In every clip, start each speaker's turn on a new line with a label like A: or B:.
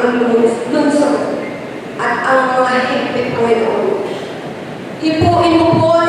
A: ang lunsod at ang mga higpit Panginoon. Ipuin mo po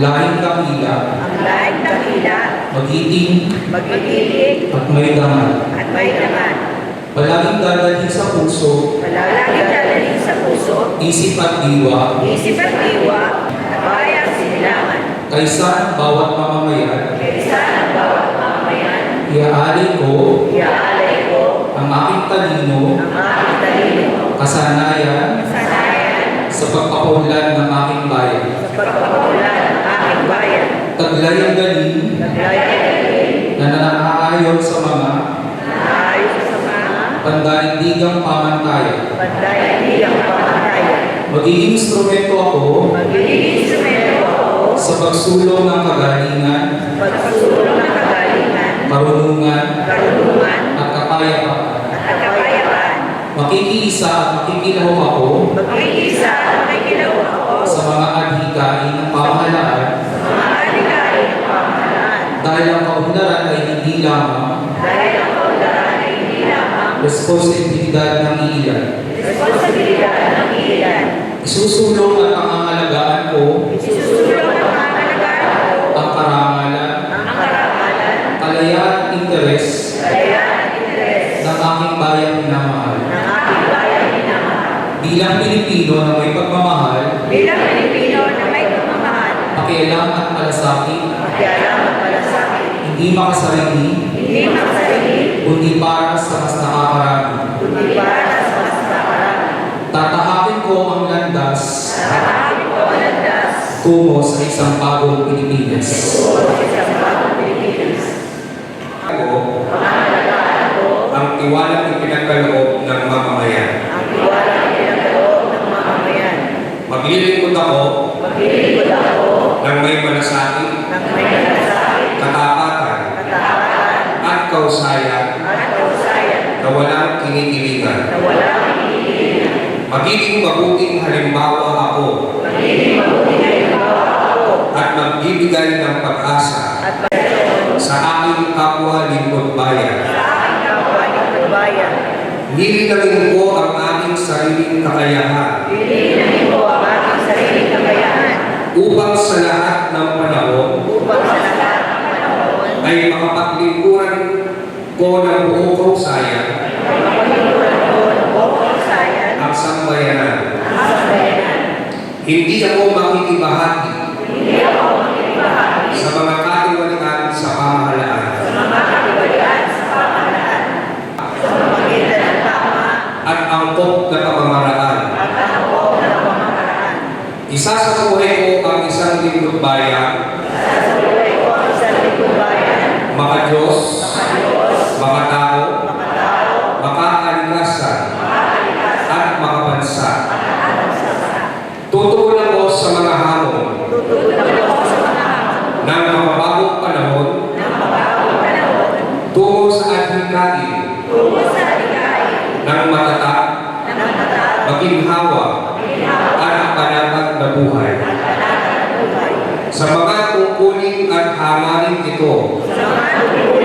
A: ang
B: lahing kakila, magiting.
C: Magiging
B: at may dangal.
C: at may naman.
B: Palaging dadalhin sa puso,
C: Malalaging dadalhin sa puso,
B: isip at diwa,
C: isip at diwa, at bayang sinilangan.
B: kaysa ang bawat mamamayan,
C: Kaysa ang bawat mamamayan,
B: iaalay ko
C: iaalay ko
B: ang aking talino,
C: ang aking talino,
B: kasanayan,
C: kasanayan,
B: sa pagpapaunlad ng aking bayan.
C: sa pagpapagulan ng aking bayan.
B: Taglay ang galing na nakaayon sa mga
C: naayos sa mga
B: pandaigdigang pamantayan.
C: pandaigdigang pamatayan.
B: Magiging instrumento ako
C: Magiging instrumento ako
B: sa pagsulong ng kagalingan,
C: sa pagsulong ng kagalingan,
B: karunungan,
C: karunungan,
B: at kapayapaan.
C: at kapayapaan.
B: Makikiisa at makikilahok ako
C: Magkikisa at makikilaw ako
B: sa mga adhikain ng pamahalaan
C: sa mga alikain ng pamahalaan.
B: Dahil ang kaunlaran ay hindi lamang
C: Dahil ang kaunlaran ay hindi lamang
B: responsibilidad ng iilan.
C: responsibilidad ng ilan.
B: Isusulong at pangangalagaan ko
C: Isusulong ang pangalagaan ko
B: ang karangalan,
C: ang karangalan,
B: kalayaan at interes
C: kalayaan at interes
B: ng aking bayang minamahal.
C: ng aking bayan minamahal.
B: Bilang Pilipino na may pagmamahal,
C: Bilang Pilipino na may pagmamahal,
B: pakialam at malasakit,
C: makialam at malasakit,
B: hindi makasarili,
C: hindi makasarili,
B: kundi para sa mas nakakarami.
C: kundi para sa mas nakarami.
B: Tatahakin ko ang landas
C: Nakakapit ko ang landas
B: tungo sa isang bagong Pilipinas.
C: sa isang bagong Pilipinas.
D: Ako
C: Pangangalagaan ko
D: ang tiwalang ipinagkaloob ng mamamayan.
C: ang tiwala na pinagkaloob ng mamamayan.
D: Maglilingkod ako
C: Maglilingkod ako
D: ng may malasakit,
C: ng may nalasakit,
D: katapatan,
C: katapatan,
D: at kausayan
C: at kausayan
D: na walang kinikilingan.
C: na walang hinihilingan.
D: Magiging mabuting halimbawa ako
C: Magiging mabuting halimbawa ako
D: at magbibigay ng pag-asa
C: at
D: sa aking kapwa lingkod bayan.
C: sa aking kapwa ng bayan.
D: Nilinangin ko ang aking sariling kakayahan
C: Piliin ko ang aking sariling kakayahan
D: upang sa lahat ng panahon
C: upang sa lahat ng panahon
D: ay makapaglingkuran ko ng buong kausayan ang sambayanan. Hindi ako makikibahagi sa mga katiwalian sa pamahalaan. At angkop na pamamaraan. Isa Sa buhay ko ang isang lingkod bayan,
C: mga Diyos, Tungo sa adhikain. Tungo sa
D: adhikain. Ng
C: makata. Ng
D: makata. Maginhawa.
C: At panatag
D: na buhay. Sa mga tungkulin at hamarin ito.
E: Sa mga tungkulin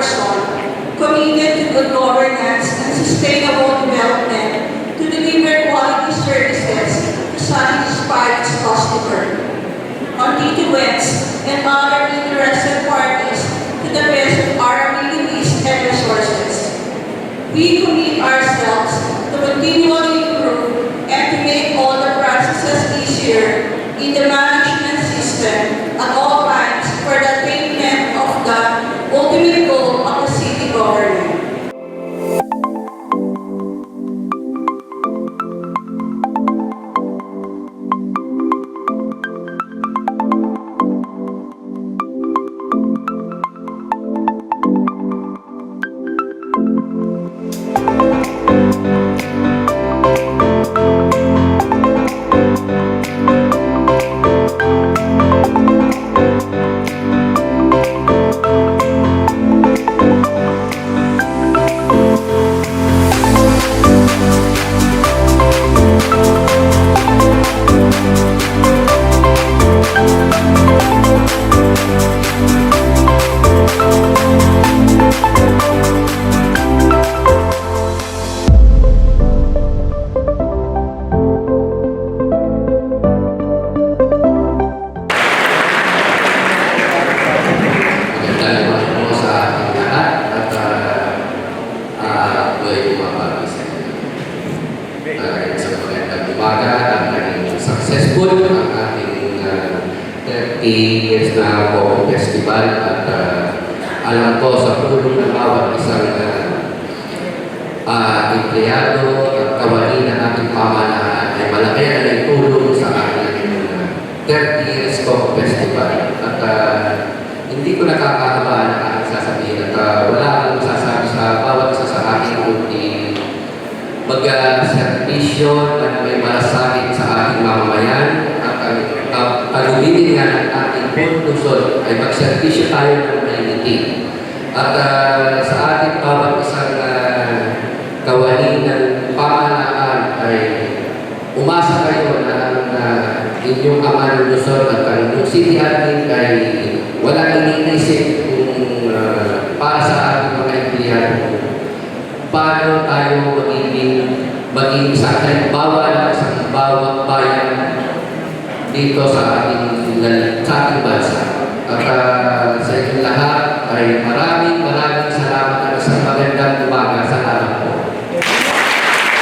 C: Calabarzon, committed to good governance and sustainable development to deliver quality services to satisfy its customer, constituents, and other interested parties to the best of our abilities and resources. We commit ourselves to continually improve and to make all the processes easier in the management system
F: Festival at uh, alam ko sa tulong ng bawat isang uh, uh, empleyado at kawani ng ating pamahalaan ay malaki na naitulong sa ating uh, 30 years Coco Festival. At uh, hindi ko nakakahaba na aking sasabihin at uh, wala akong masasabi sa bawat isa sa akin kundi mag-servisyo na may malasakit sa ating mamamayan at ang uh, nga ng ating Luzon ay mag-servisyo tayo ng mahiniti. At uh, sa ating bawat isang uh, kawani ng pamahalaan ay umasa kayo na ang uh, inyong ama ng Luzon at ang inyong city admin ay wala iniisip kung uh, para sa ating mga empleyado paano tayo magiging maging sa ating bawat sa bawat bayan dito sa ating lan- sa ating bansa. At uh, sa inyong lahat ay maraming maraming salamat at sa magandang umaga